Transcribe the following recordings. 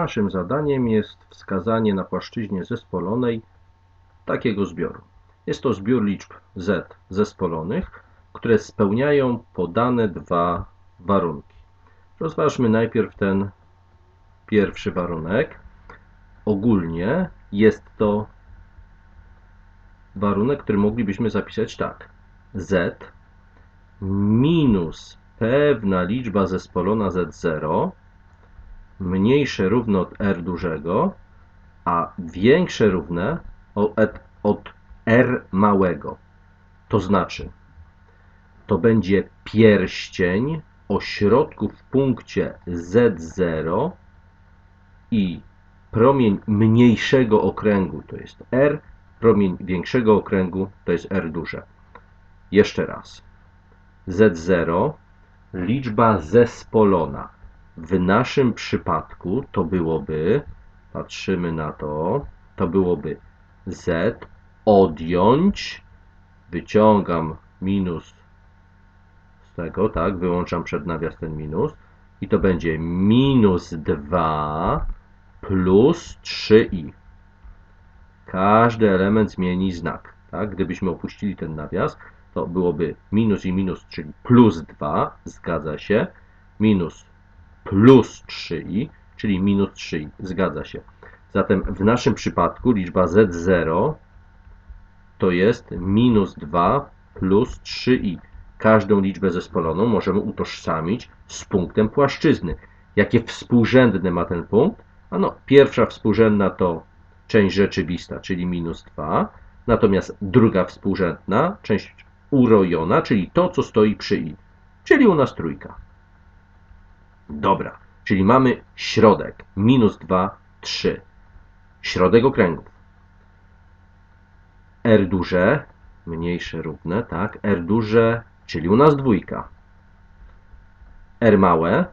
naszym zadaniem jest wskazanie na płaszczyźnie zespolonej takiego zbioru. Jest to zbiór liczb z zespolonych, które spełniają podane dwa warunki. Rozważmy najpierw ten pierwszy warunek. Ogólnie jest to warunek, który moglibyśmy zapisać tak. z minus pewna liczba zespolona z0 mniejsze równe od r dużego, a większe równe od, od r małego. To znaczy, to będzie pierścień ośrodku w punkcie z0 i promień mniejszego okręgu to jest r, promień większego okręgu to jest r duże. Jeszcze raz. z0 liczba zespolona. W naszym przypadku to byłoby, patrzymy na to, to byłoby z odjąć, wyciągam minus z tego, tak, wyłączam przed nawias ten minus i to będzie minus 2 plus 3i. Każdy element zmieni znak, tak, gdybyśmy opuścili ten nawias, to byłoby minus i minus, czyli plus 2, zgadza się, minus plus 3i, czyli minus 3i, zgadza się. Zatem w naszym przypadku liczba z0 to jest minus 2 plus 3i. Każdą liczbę zespoloną możemy utożsamić z punktem płaszczyzny. Jakie współrzędne ma ten punkt? Ano, pierwsza współrzędna to część rzeczywista, czyli minus 2, natomiast druga współrzędna, część urojona, czyli to, co stoi przy i, czyli u nas trójka. Dobra, czyli mamy środek, minus 2, 3. Środek okręgów. R duże, mniejsze równe, tak, R duże, czyli u nas dwójka. R małe,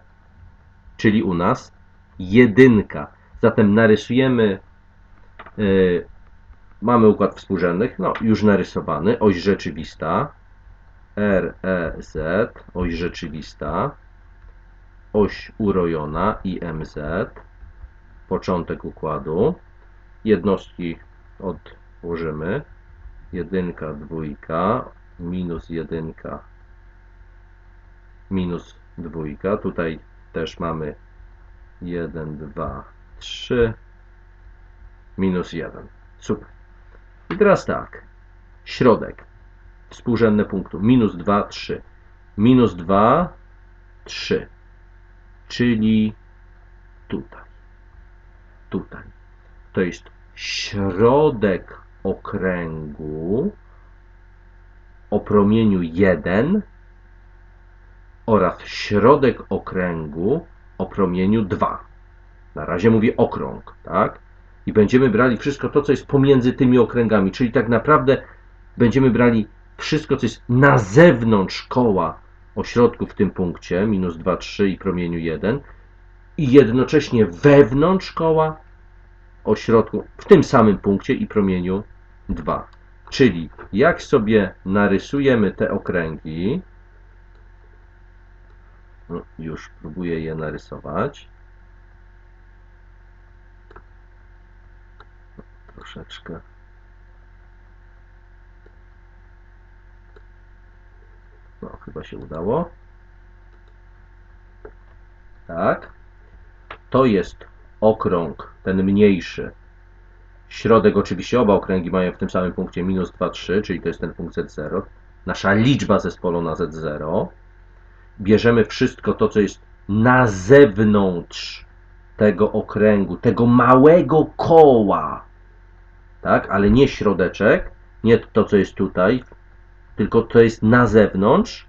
czyli u nas jedynka. Zatem narysujemy, yy, mamy układ współrzędnych, no już narysowany, oś rzeczywista, R, E, Z, oś rzeczywista, oś urojona i MZ, początek układu, jednostki odłożymy, jedynka, dwójka, minus jedynka, minus dwójka, tutaj też mamy 1, 2, 3, minus 1. Super. I teraz tak, środek, współrzędne punktu, minus 2, 3, minus 2, 3, czyli tutaj, tutaj. To jest środek okręgu o promieniu 1 oraz środek okręgu o promieniu 2. Na razie mówię okrąg, tak? I będziemy brali wszystko to, co jest pomiędzy tymi okręgami, czyli tak naprawdę będziemy brali wszystko, co jest na zewnątrz koła ośrodku w tym punkcie, minus 2, 3 i promieniu 1, i jednocześnie wewnątrz koła ośrodku w tym samym punkcie i promieniu 2. Czyli jak sobie narysujemy te okręgi, no, już próbuję je narysować. Troszeczkę. No, chyba się udało. Tak. To jest okrąg, ten mniejszy. Środek oczywiście oba okręgi mają w tym samym punkcie minus 2, 3, czyli to jest ten punkt Z0. Nasza liczba zespolona Z0. Bierzemy wszystko to, co jest na zewnątrz tego okręgu, tego małego koła, tak, ale nie środeczek, nie to, co jest tutaj, tylko to jest na zewnątrz.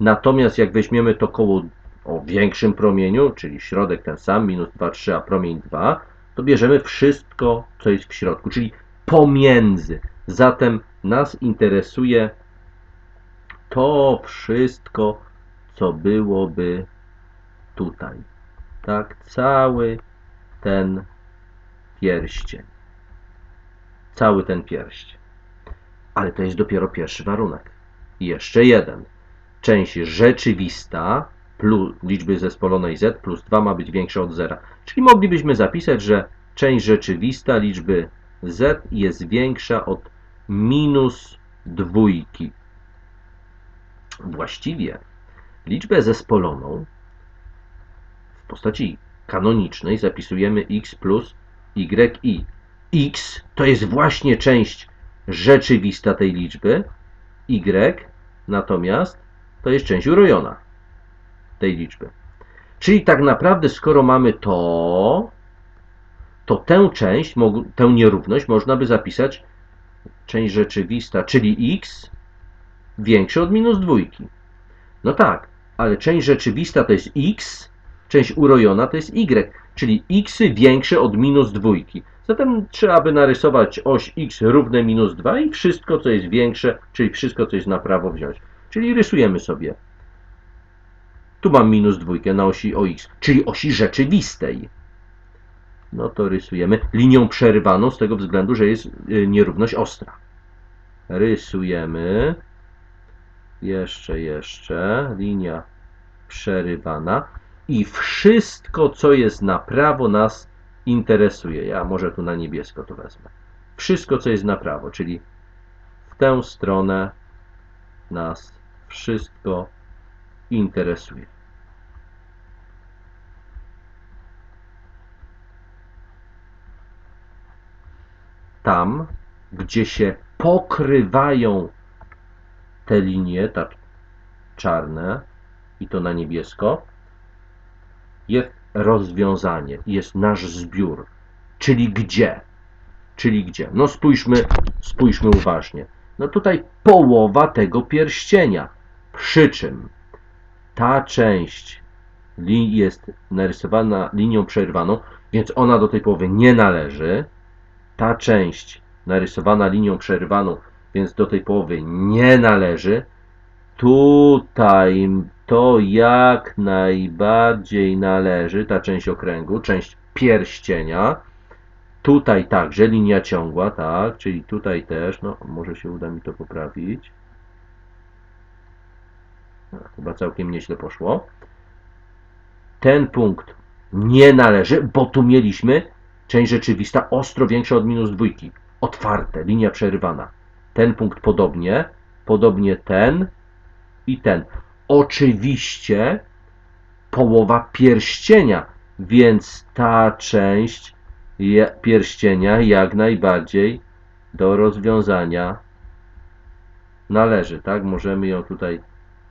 Natomiast jak weźmiemy to koło o większym promieniu, czyli środek ten sam, minus 2, 3, a promień 2, to bierzemy wszystko, co jest w środku, czyli pomiędzy. Zatem nas interesuje to wszystko, co byłoby tutaj. Tak, cały ten pierścień. Cały ten pierścień. Ale to jest dopiero pierwszy warunek. Jeszcze jeden. Część rzeczywista plus liczby zespolonej z plus 2 ma być większe od zera. Czyli moglibyśmy zapisać, że część rzeczywista liczby z jest większa od minus dwójki. Właściwie liczbę zespoloną w postaci kanonicznej zapisujemy x plus yi. x to jest właśnie część rzeczywista tej liczby, y natomiast to jest część urojona tej liczby. Czyli tak naprawdę, skoro mamy to, to tę część, tę nierówność można by zapisać część rzeczywista, czyli x większe od minus dwójki. No tak, ale część rzeczywista to jest x, część urojona to jest y, czyli x większe od minus dwójki. Zatem trzeba by narysować oś x równe minus 2 i wszystko, co jest większe, czyli wszystko, co jest na prawo wziąć. Czyli rysujemy sobie. Tu mam minus dwójkę na osi OX, czyli osi rzeczywistej. No to rysujemy linią przerywaną z tego względu, że jest y, nierówność ostra. Rysujemy. Jeszcze, jeszcze. Linia przerywana. I wszystko, co jest na prawo, nas interesuje. Ja może tu na niebiesko to wezmę. Wszystko, co jest na prawo, czyli w tę stronę nas wszystko interesuje. Tam, gdzie się pokrywają te linie, tak czarne i to na niebiesko, jest rozwiązanie, jest nasz zbiór. Czyli gdzie? Czyli gdzie? No spójrzmy, spójrzmy uważnie. No tutaj połowa tego pierścienia. Przy czym ta część jest narysowana linią przerwaną, więc ona do tej połowy nie należy. Ta część narysowana linią przerwaną, więc do tej połowy nie należy. Tutaj to jak najbardziej należy, ta część okręgu, część pierścienia. Tutaj także linia ciągła, tak, czyli tutaj też, no może się uda mi to poprawić. No, Chyba całkiem nieźle poszło. Ten punkt nie należy, bo tu mieliśmy część rzeczywista ostro większa od minus dwójki. Otwarte, linia przerywana. Ten punkt podobnie, podobnie ten i ten. Oczywiście połowa pierścienia, więc ta część pierścienia jak najbardziej do rozwiązania należy, tak? Możemy ją tutaj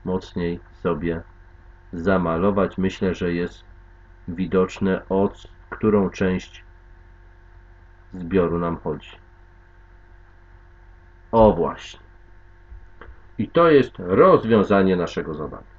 mocniej sobie zamalować. Myślę, że jest widoczne o którą część zbioru nam chodzi. O właśnie. I to jest rozwiązanie naszego zadania.